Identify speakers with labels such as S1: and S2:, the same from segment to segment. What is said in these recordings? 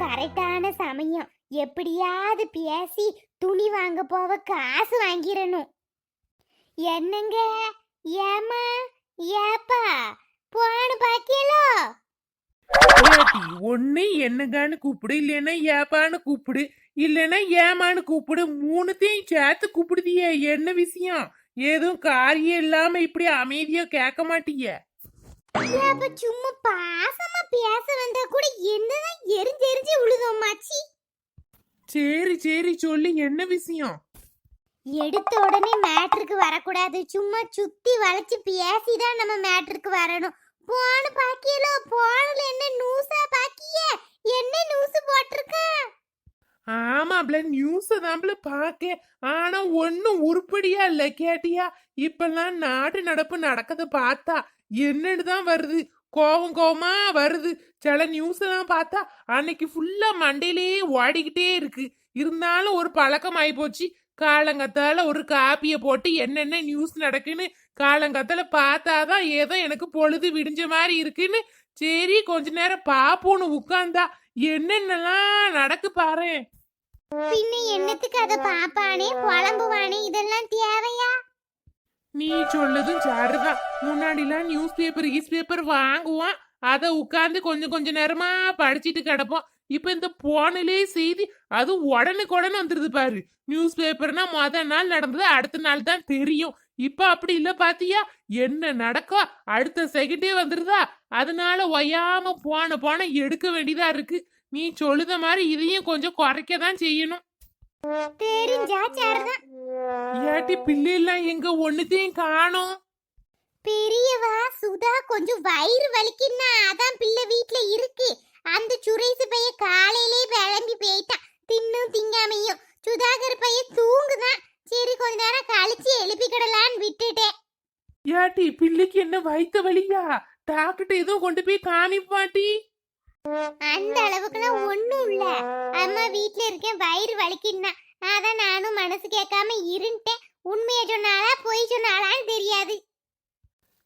S1: கரெக்டான சமயம். எப்படியாவது பேசி துணி வாங்க போக காசு வாங்கிடணும் என்னங்க? ஏமா ஏப்பா? போன பாக்கியலோ?
S2: ஏட்டி ஒண்ணு கூப்பிடு இல்லைன்னா ஏப்பான்னு கூப்பிடு இல்லைன்னா ஏமான்னு கூப்பிடு மூணுத்தையும் சேர்த்து கூப்பிடுதிய என்ன விஷயம்? ஏதும் காரியம் இல்லாம இப்படி அமைதியா கேட்க மாட்டீங்க
S1: அப்ப சும்மா பாசமா பேச வந்தா கூட என்னதான் எரிஞ்சு எரிஞ்சு உழுதோமாச்சி
S2: சரி சரி சொல்லு என்ன விஷயம்?
S1: எடுத்த உடனே மேட்ருக்கு வரக்கூடாது. சும்மா சுத்தி வளைச்சு பேசிதான் நம்ம மேட்ருக்கு வரணும். போன பாக்கியலோ போனல என்ன நியூஸா பாக்கிய? என்ன நியூஸ் போட்டிருக்க?
S2: ஆமாப்ல நியூஸ் தான்ல பாக்க ஆனா ஒன்னும் உருப்படியா இல்ல கேட்டியா? இப்பெல்லாம் நாட்டு நடப்பு நடக்கத பார்த்தா. என்னன்னு தான் வருது. கோவம் கோவமா வருது. சில நியூஸ் எல்லாம் பார்த்தா அன்னைக்கு ஃபுல்லா மண்டையிலேயே ஓடிக்கிட்டே இருக்கு. இருந்தாலும் ஒரு பழக்கம் ஆயி போச்சு. காலங்கத்தால ஒரு காப்பியை போட்டு என்னென்ன நியூஸ் நடக்குன்னு காலங்கத்தால பார்த்தாதான் ஏதோ எனக்கு பொழுது விடிஞ்ச மாதிரி இருக்குன்னு. சரி கொஞ்ச நேரம் பாப்போன்னு உட்கார்ந்தா என்னென்னலாம் நடக்கு பாரு
S1: பின்ன என்னத்துக்கு அதை பாப்பானே? புலம்புவானே? இதெல்லாம் தேவையா?
S2: நீ சொல்லதும் சரிதான் முன்னாடிலாம் நியூஸ் பேப்பர் ஈஸ் பேப்பர் வாங்குவோம். அதை உட்கார்ந்து கொஞ்சம் கொஞ்ச நேரமா படிச்சிட்டு கிடப்போம். இப்ப இந்த போனிலே செய்தி அது உடனுக்கு உடனே வந்துருது பாரு. நியூஸ் பேப்பர்னா முத நாள் நடந்தது அடுத்த நாள் தான் தெரியும். இப்ப அப்படி இல்ல பாத்தியா? என்ன நடக்கோ அடுத்த செகண்டே வந்துருதா? அதனால ஒயாம போன போன எடுக்க வேண்டியதா இருக்கு. நீ சொல்லுத மாதிரி இதையும் கொஞ்சம் குறைக்க தான் செய்யணும்.
S1: தெரிஞ்சா சரிதான்
S2: ஏட்டி பிள்ளைலாம் எங்க ஒண்ணுத்தையும் காணோம்.
S1: பெரியவா சுதா கொஞ்சம் வயிறு வலிக்குன்னா அதான் பிள்ளை வீட்ல இருக்கு. அந்த சுரேசு பைய காலையிலே கிளம்பி போயிட்டான் தின்னும் திங்காமையும். சுதாகர் பைய தூங்குதான் சரி கொஞ்ச நேரம் கழிச்சு எழுப்பிக்கிடலான்னு விட்டுட்டேன்.
S2: ஏட்டி பிள்ளைக்கு என்ன வயித்த வலியா? டாக்டர் எதுவும் கொண்டு போய் காமிப்பாட்டி.
S1: அந்த அளவுக்குலாம் ஒண்ணும் இல்ல. அம்மா வீட்ல இருக்கேன் வயிறு வலிக்குன்னா அதான் நானும் மனசு கேட்காம இருந்துட்டேன். உண்மையை சொன்னாலா பொய் சொன்னாலான்னு தெரியாது.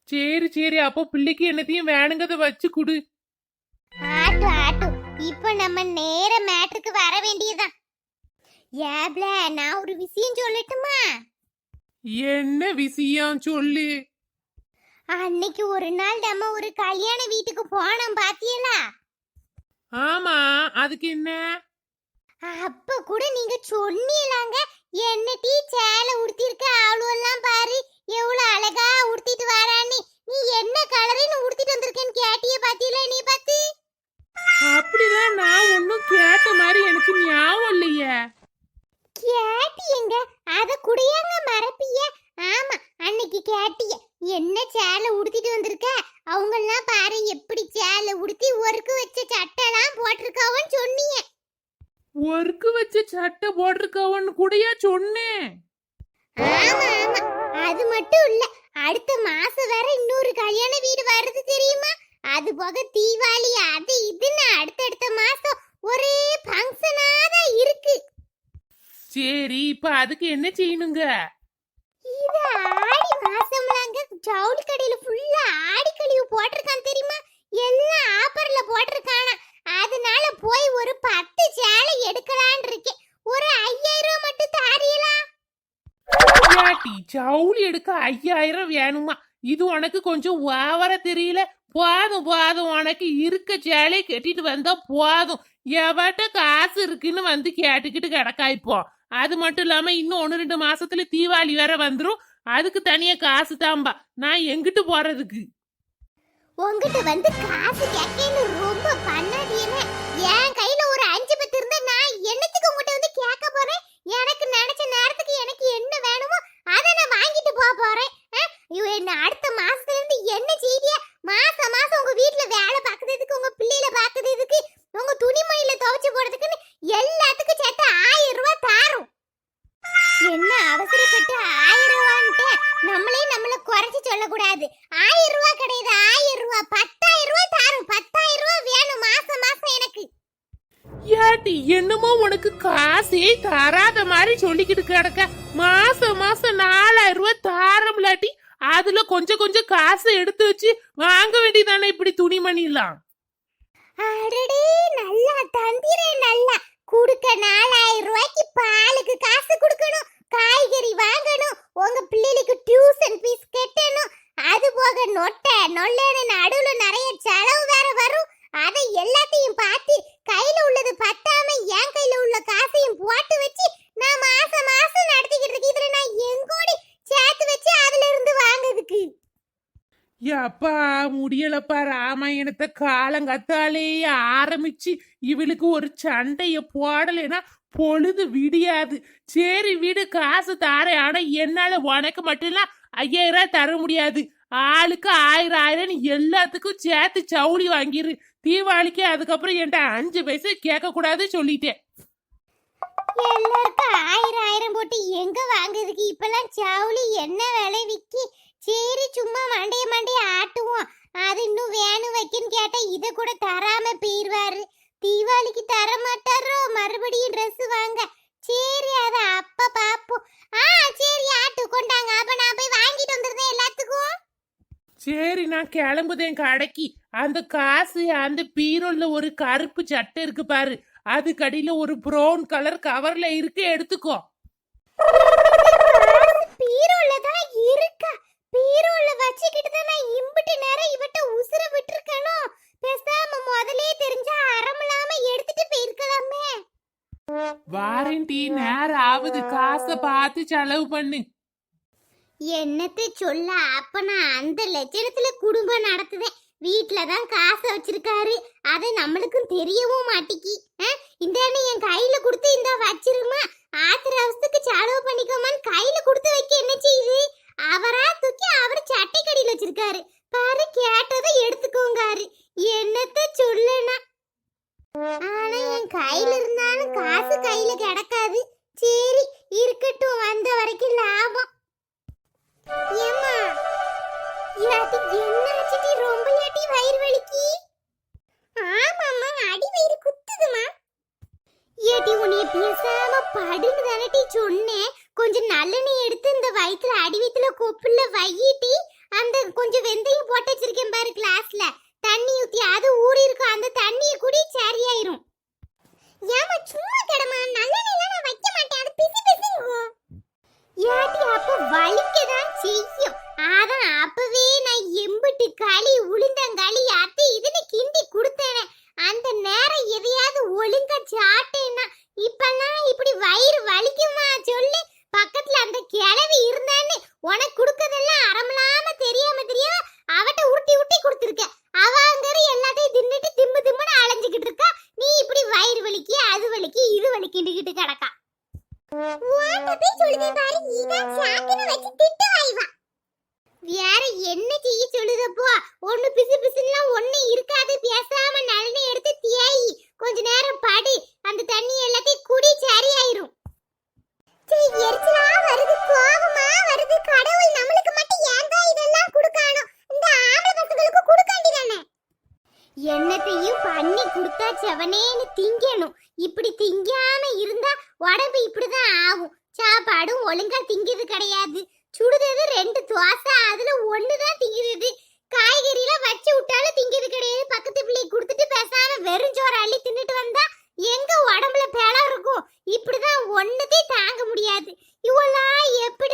S2: சரி சரி. அப்போ பிள்ளைக்கு என்னத்தையும் வேணுங்கத வச்சு குடு.
S1: ஆட்டு ஆட்டு. இப்போ நம்ம நேர மேட்ருக்கு வர வேண்டியதுதான். ஏப்ல நான் ஒரு விஷயம் சொல்லட்டுமா?
S2: என்ன விஷயம் சொல்லு.
S1: அன்னைக்கு ஒரு நாள் நம்ம ஒரு கல்யாண வீட்டுக்கு போனோம் பாத்தியலா?
S2: ஆமா அதுக்கு என்ன?
S1: அப்ப கூட நீங்க சொன்னீங்களாங்க. என்ன டீ சேலை உடுத்திருக்க அவளுவெல்லாம் பாரு. எவ்வளவு அழகா உடுத்திட்டு வரான்னு. நீ என்ன கலருன்னு உடுத்திட்டு வந்திருக்கேன்னு கேட்டிய பாத்தியல நீ பாத்து
S2: அப்படிலாம் நான் ஒன்னும் கேட்ட மாதிரி எனக்கு ஞாபகம் இல்லையே
S1: கேட்டியங்க அத குடியாங்க மறப்பிய ஆமா அன்னைக்கு கேட்டிய என்ன சேலை உடுத்திட்டு வந்திருக்க அவங்கெல்லாம் பாரு எப்படி சேலை உடுத்தி ஒருக்கு வச்ச சட்டைலாம் போட்டிருக்காவன்னு சொன்னீங்க
S2: ஒர்க்கு வச்ச சட்டை போட்டிருக்கவன்னு கூடயா சொன்னேன்
S1: ஆமா ஆமா அது மட்டும் இல்ல அடுத்த மாசம் வேற இன்னொரு கல்யாண வீடு வருது தெரியுமா அது போக தீபாவளி அது இதுன்னு அடுத்தடுத்த மாசம் ஒரே ஃபங்க்ஷனா தான் இருக்கு.
S2: சரி இப்ப அதுக்கு என்ன செய்யணுங்க?
S1: இது ஆடி மாசம்லாங்க. ஜவுளி கடையில ஃபுல்லா ஆடி கழிவு போட்டிருக்கான் தெரியுமா? எல்லாம் ஆஃபர்ல போட்டிருக்கானா. அதனால போய் ஒரு பத்து சேலை எடுக்கலான் இருக்கேன். ஒரு ஐயாயிரம் மட்டும் தாரியலா?
S2: ஜவுளி எடுக்க ஐயாயிரம் வேணுமா? இது உனக்கு கொஞ்சம் ஓவரா தெரியல. போதும் போதும். உனக்கு இருக்க சேலை கட்டிட்டு வந்தா போதும். எவட்ட காசு இருக்குன்னு வந்து கேட்டுக்கிட்டு கிடக்கா இப்போ? அது மட்டும் இல்லாம இன்னும் ஒன்னு ரெண்டு மாசத்துல தீபாவளி வேற வந்துடும் அதுக்கு தனியா காசு தாம்பா நான் எங்கிட்டு போறதுக்கு?
S1: உங்ககிட்ட வந்து காசு கேட்கன்னு ரொம்ப பண்ணாதீங்க. என் கையில ஒரு அஞ்சு பத்து இருந்தா நான் என்னத்துக்கு உங்ககிட்ட வந்து கேட்க போறேன்? எனக்கு நினைச்ச நேரத்துக்கு எனக்கு என்ன வேணுமோ அதை நான் வாங்கிட்டு போக போறேன். அஹ், என்ன அடுத்த என்ன அவசரப்பட்டு ஆயிரம் ரூபான்ட்டு? நம்மளே நம்மள குறைச்சி சொல்லக்கூடாது. ஆயிரம் ரூபா கிடையாது ஆயிரம் ரூபா. பத்தாயிரம் ரூபா தாரும். பத்தாயிரம் ரூபா வேணும் மாசம் மாசம் எனக்கு.
S2: ஏட்டி என்னமோ உனக்கு காசே தராத மாதிரி சொல்லிக்கிட்டு கிடக்க. மாசம் மாசம் நாலாயிரம் ரூபா தாரம் இல்லாட்டி அதுல கொஞ்சம் கொஞ்சம் காசு எடுத்து வச்சு வாங்க வேண்டியதானே இப்படி துணிமணிலாம்?
S1: அடடே நல்லா தந்திரே நல்லா. குடுக்க நாலாயிரம் ரூபாய்க்கு பாலுக்கு காசு குடுக்கணும். காய்கறி வாங்கணும். உங்க பிள்ளைகளுக்கு டியூஷன் ஃபீஸ் கட்டணும். அது போக நொட்டை நொல்லேன்னு நடுவில் நிறைய செலவு வேற வரும். அதை எல்லாத்தையும் பார்த்து கையில் உள்ளது பத்தாம என் கையில் உள்ள காசையும் போட்டு வச்சு நான் மாசம் மாசம் நடத்திக்கிட்டு இருக்கேன் இதுல நான் எங்கோடி சேர்த்து வச்சு அதுல இருந்து வாங்குறதுக்கு.
S2: எப்பா முடியலப்பா. ராமாயணத்தை காலங்கத்தாலே ஆரம்பிச்சு இவளுக்கு ஒரு சண்டையை போடலைன்னா பொழுது விடியாது. சரி வீடு காசு தாரேன். ஆனா என்னால உனக்கு மட்டும்லாம் ஐயாயிரம் தர முடியாது. ஆளுக்கு ஆயிரம் ஆயிரம் எல்லாத்துக்கும் சேர்த்து சவுளி வாங்கிரு. தீபாவளிக்கு அதுக்கப்புறம் என்கிட்ட அஞ்சு பைசா கேட்க கூடாது சொல்லிட்டேன்.
S1: எல்லாருக்கும் ஆயிரம் ஆயிரம் போட்டு எங்க வாங்குறதுக்கு? இப்பெல்லாம் சவுளி என்ன விலை விக்கி சரி சும்மா மண்டைய மண்டைய ஆட்டுவோம். அது இன்னும் வேணும் வைக்கன்னு கேட்டா இதை கூட தராம போயிடுவாரு தீபாவளிக்கு தர மாட்டாரோ மறுபடியும் Dress வாங்க. சரி அத அப்ப பாப்போம். ஆ சரி ஆட்டு கொண்டாங்க. அப்ப நான் போய் வாங்கிட்டு வந்துருந்தேன் எல்லாத்துக்கும்.
S2: சரி நான் கிளம்புதேன் கடைக்கு. அந்த காசு அந்த பீரோல்ல ஒரு கருப்பு சட்டை இருக்கு பாரு. அது கடியில ஒரு ப்ரௌன் கலர் கவர்ல இருக்கு எடுத்துக்கோ.
S1: பீரோல தான் இருக்கா? பீரோல வச்சுக்கிட்டு தான் நான் இம்பிட்டு நேரம் இவட்ட உசுர விட்டுருக்கணும் பேசாம முதலே
S2: வாரண்டி நேரம் ஆகுது காசை பார்த்து செலவு பண்ணு.
S1: என்னத்தை சொல்ல? அப்ப நான் அந்த லட்சணத்துல குடும்பம் நடத்துதேன் வீட்ல தான் காசை வச்சிருக்காரு. அது நம்மளுக்கும் தெரியவும் மாட்டிக்கி. இந்த என் கையில கொடுத்து இந்த வச்சிருமா? ஆத்திர அவசத்துக்கு செலவு பண்ணிக்கோமான்னு கையில கொடுத்து வைக்க என்ன செய்யுது? அவரா தூக்கி அவர் சட்டை கடியில வச்சிருக்காரு. சொன்னேன் கொஞ்சம் நல்லெண்ணெய் எடுத்து இந்த வயிற்றுல அடி வயித்துல கொப்புல வையிட்டி அந்த கொஞ்சம் வெந்தயம் போட்டு வச்சிருக்கேன் பாரு கிளாஸ்ல தண்ணி ஊத்தி அது ஊறி இருக்கும் அந்த தண்ணியை குடி சரியாயிரும். ஏமா சும்மா கடமா நல்லெண்ணெய் நான் வைக்க மாட்டேன் அது பிசி பிசுங்கும் ஏட்டி அப்ப வலிக்கதான் செய்யும் அதான் அப்பவே நான் எம்பிட்டு களி உளுந்தங்களி அது இதுன்னு கிண்டி கொடுத்தேனே அந்த நேரம் எதையாவது ஒழுங்கா சாட்டேன்னா இப்பெல்லாம் இப்படி வயிறு வலிக்குமா சொல்லு பக்கத்துல அந்த கிழவி இருந்தான்னு உனக்கு கொடுக்கறதெல்லாம் அறமலாம தெரியாம தெரியாம அவட்ட உருட்டி உருட்டி கொடுத்துருக்க அவ அங்கற எல்லாத்தையும் தின்னுட்டு திம்மு திம்முன்னு அலைஞ்சுக்கிட்டு இருக்கா நீ இப்படி வயிறு வலிக்கு அது வலிக்கு இது வலிக்கிட்டு கிடக்கா. வேற என்ன செய்ய சொல்லுதப்போ ஒண்ணு பிசு பிசுலாம் ஒண்ணு இருக்காது. பேசாம நல்லெண்ணெய் எடுத்து தேயி கொஞ்ச நேரம் படி. அந்த தண்ணி எல்லாத்தையும் குடி சரியாயிரும். வருது வருது. கடவுள் நம்மளுக்கு மட்டும் ஏன்டா இதெல்லாம் கொடுக்கானோ இந்த ஆம்பளை பசங்களுக்கு கொடுக்காண்டிதானே என்னத்தையும் பண்ணி கொடுத்தா செவனேன்னு திங்கணும். இப்படி திங்காம இருந்தா உடம்பு இப்படிதான் ஆகும். சாப்பாடும் ஒழுங்கா திங்கிறது கிடையாது. சுடுதது ரெண்டு தோசை அதுல ஒண்ணுதான் திங்கிறது. காய்கறிலாம் வச்சு விட்டாலும் திங்கிறது கிடையாது. பக்கத்து பிள்ளைக்கு கொடுத்துட்டு பேசாம வெறும் சோறு அள்ளி தின்னுட்டு வந்தா எங்க உடம்புல பேலம் இருக்கும்? இப்படிதான் ஒண்ணுதே தாங்க முடியாது. இவெல்லாம் எப்படி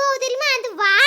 S1: இந்த அது வா